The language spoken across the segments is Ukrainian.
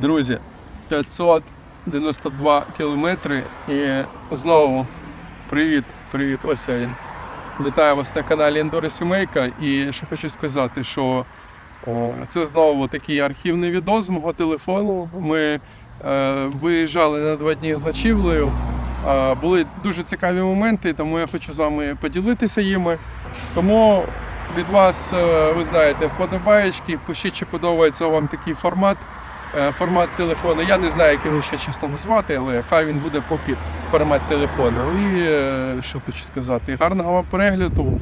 Друзі, 592 кілометри і знову привіт, привіт, ось він. Вітаю вас на каналі Ендора Сімейка. І ще хочу сказати, що це знову такий архівний відео з мого телефону. Ми е, виїжджали на два дні з ночівлею. Е, були дуже цікаві моменти, тому я хочу з вами поділитися їми. Тому від вас, е, ви знаєте, вподобаєчки, пишіть, чи подобається вам такий формат. Е, Формат телефону. Я не знаю, як його ще чесно назвати, але хай він буде поки формат телефону. І е, що хочу сказати, гарного вам перегляду.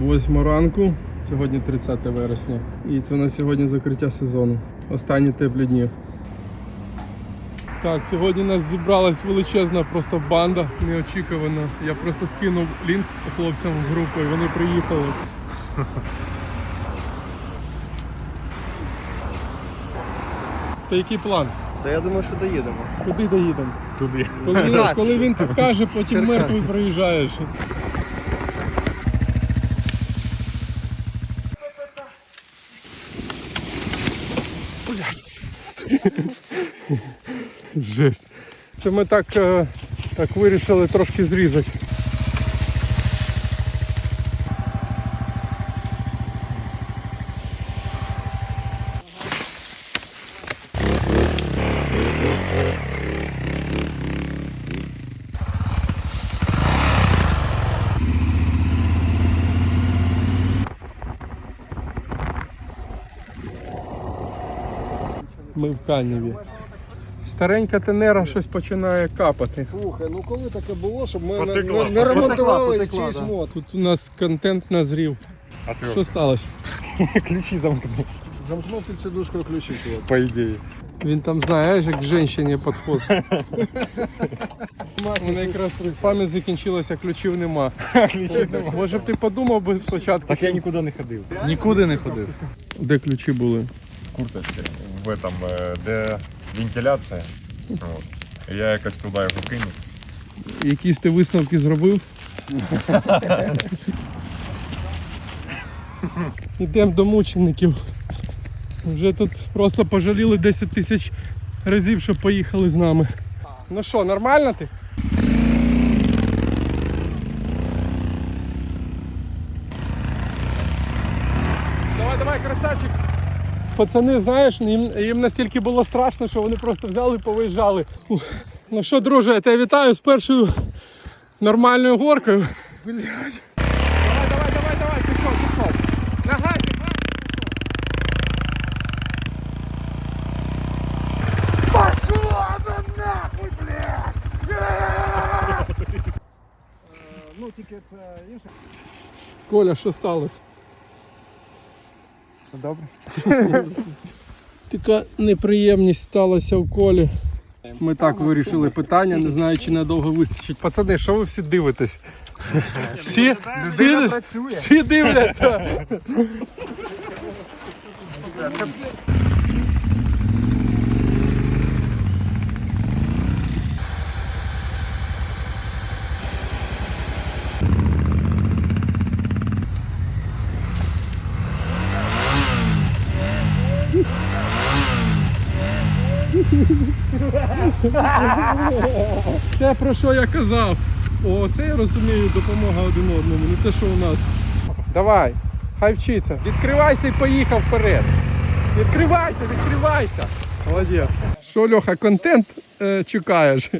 Восьма ранку, сьогодні 30 вересня. І це у нас сьогодні закриття сезону. Останні теплі дні. Так, сьогодні у нас зібралась величезна просто банда неочікувано. Я просто скинув лінк хлопцям в групу і вони приїхали. Та який план? Та я думаю, що доїдемо. Куди доїдемо? Туди. Коли, Черкаси. коли він тут каже, потім Черкаси. мертвий приїжджаєш. Жесть. Це ми так, е, так вирішили трошки зрізати. Ми в Каніві. Старенька тенера щось починає капати. Слухай, ну коли таке було, щоб ми Потекла. не, не ремонтували Потекла, чийсь да. мод. Тут у нас контент назрів. А ты Що сталося? ключи замкнул, Замкнув під сидушкою ключі, чувак. по идее. Він там знаєш, як к жінці підход. У мене якраз пам'ять закінчилася, ключів нема. Може б ти подумав би спочатку, Так я нікуди не ходив. Нікуди не ходив. де ключі були. в курточці в этом, е, де вентиляція. От. Я якось туди його кинув. Якісь ти висновки зробив? Йдемо до мучеників. Вже тут просто пожаліли 10 тисяч разів, що поїхали з нами. Ну що, нормально ти? Давай, давай, красавчик. Пацани, знаєш, їм, їм настільки було страшно, що вони просто взяли і повиїжджали. Ну що, друже, я тебе вітаю з першою нормальною горкою. Блять. Давай, давай, давай, давай, пішов, пішов. На газі, газі, Ну тільки це інше. Коля, що сталося? Добре. Така неприємність сталася в колі. Ми так вирішили питання, не знаю, чи надовго вистачить. Пацани, що ви всі дивитесь? Всі, всі, всі дивляться. Те, про що я казав. О, це я розумію, допомога один одному, не те, що у нас. Давай, хай вчиться. Відкривайся і поїхав вперед. Відкривайся, відкривайся. Молодець. Що, Льоха, контент е, чекаєш?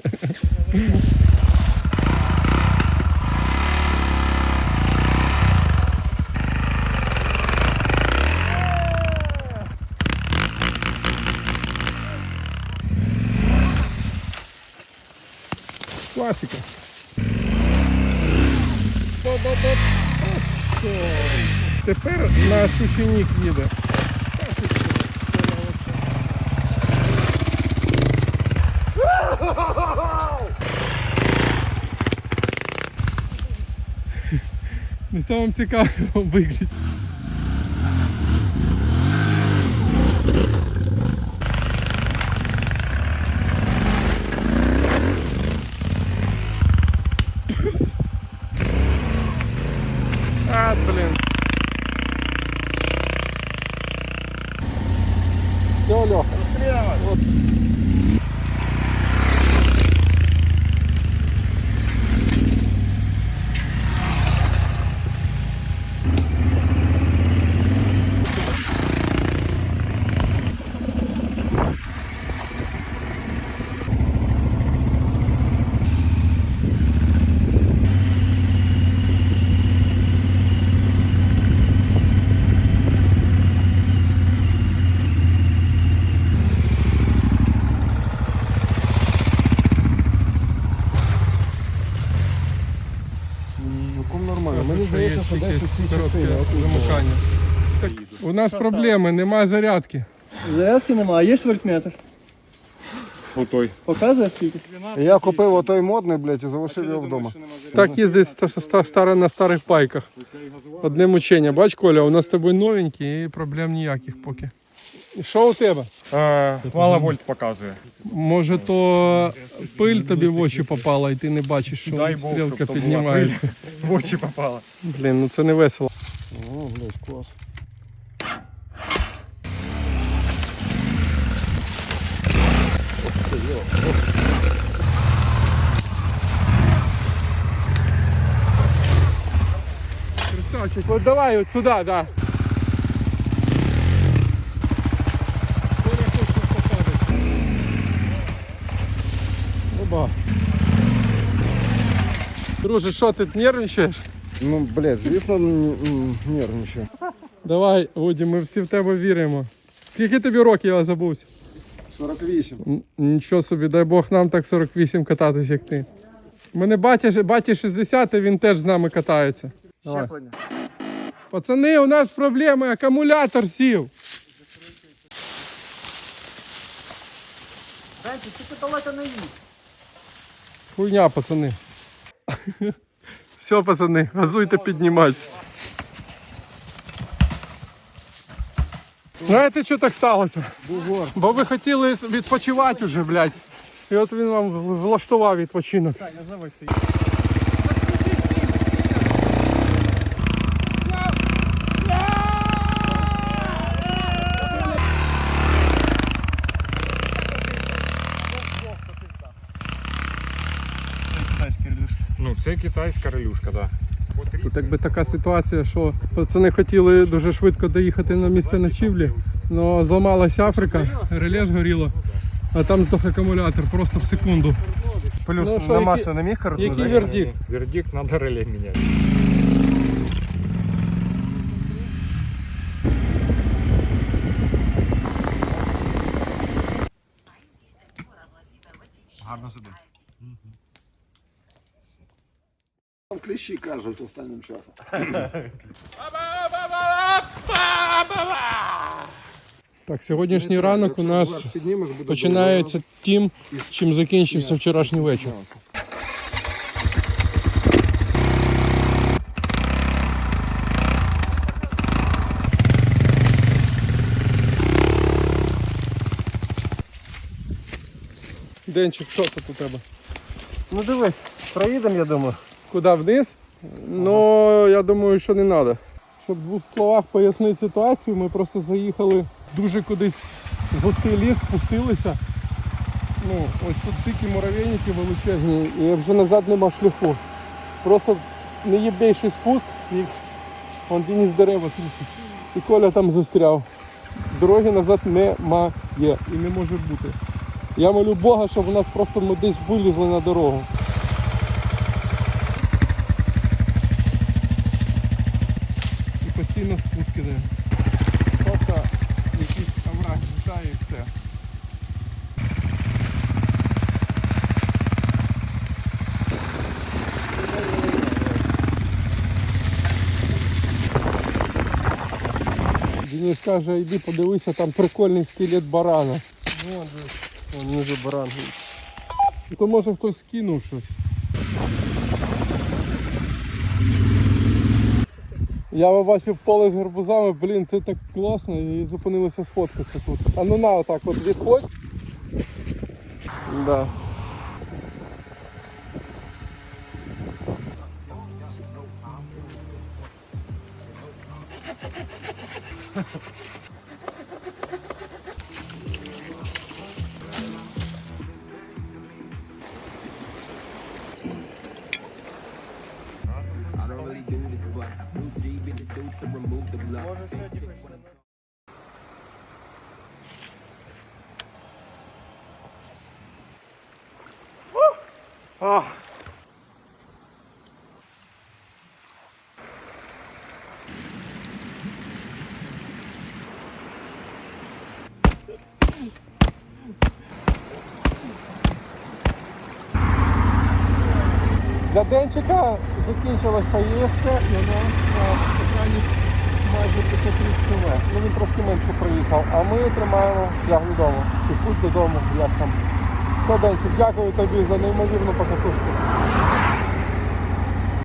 Що. Тепер наш ученик їде. Не самим цікаво вигляд. А, блин. Льоха. Ну, ком нормально. Мені здається, частини. замикання. У нас проблеми, немає зарядки. Зарядки немає, а є вольтметр. Отой. Показує скільки? Я купив отой модний, блядь, і залишив його вдома. Так їздить ста- ста- стара на старих пайках. Одне мучення. Бач, Коля, у нас з тобою новенький і проблем ніяких поки. Що у тебе? Е, мало вольт показує. Може, то пиль тобі в очі попала, і ти не бачиш, що Дай Бог, стрілка щоб то була піднімається. В очі попало. Блін, ну це не весело. О, блядь, клас. Красавчик, вот давай вот сюда, да. Оба. Друже, що ти нервничаєш? Ну, блядь, звісно, н- н- нервничаю. Давай, Уді, ми всі в тебе віримо. Скільки тобі років я забувся? 48. Н- Нічого собі, дай Бог нам так 48 кататись, як ти. Мене батя, батя 60, і він теж з нами катається. Давай. Пацани, у нас проблеми, акумулятор сів. Хуйня, пацани. Все, пацани, газуйте піднімати. Знаєте, що так сталося? Бо ви хотіли відпочивати вже, блядь. І от він вам влаштував відпочинок. Це китайська релюшка, так. Да. Тут якби така ситуація, що пацани хотіли дуже швидко доїхати на місце ночівлі, але зламалася Африка, реле згоріло, а там здох акумулятор просто в секунду. Плюс Ну, що, на які- масу не міг коротнути? Який вердикт? Вердикт, надо реле міняти. Гарно собі. Там кліщі кажуть останнім часом. Так, сьогоднішній ранок у нас починається тим, чим закінчився вчорашній вечір. Денчик, що тут у тебе? Ну дивись, проїдемо, я думаю. Куди вниз? Ну, я думаю, що не треба. Щоб в двох словах пояснити ситуацію, ми просто заїхали дуже кудись в густий ліс, спустилися. Ну, ось тут дикі муравейники величезні, і вже назад нема шляху. Просто неєбейший спуск, і вон Денис дерева трусить. І Коля там застряв. Дороги назад немає і не може бути. Я молю Бога, щоб у нас просто ми десь вилізли на дорогу. Постійно спуски де. Просто якийсь овраг злітає і все. Денис каже, йди подивися, там прикольний скелет барана. Ну, Вон внизу баран. То може хтось скинув щось. Я побачив поле з гарбузами, блін, це так класно і зупинилися сфоткатися тут. А ну на отак от відходь. Да. Для Денчика закінчилась поїздка і у нас на майже 530 км. Ну він трошки менше проїхав, а ми тримаємо шлях додому. Чи путь додому, як там. Все, Денчик, дякую тобі за неймовірну покатушку.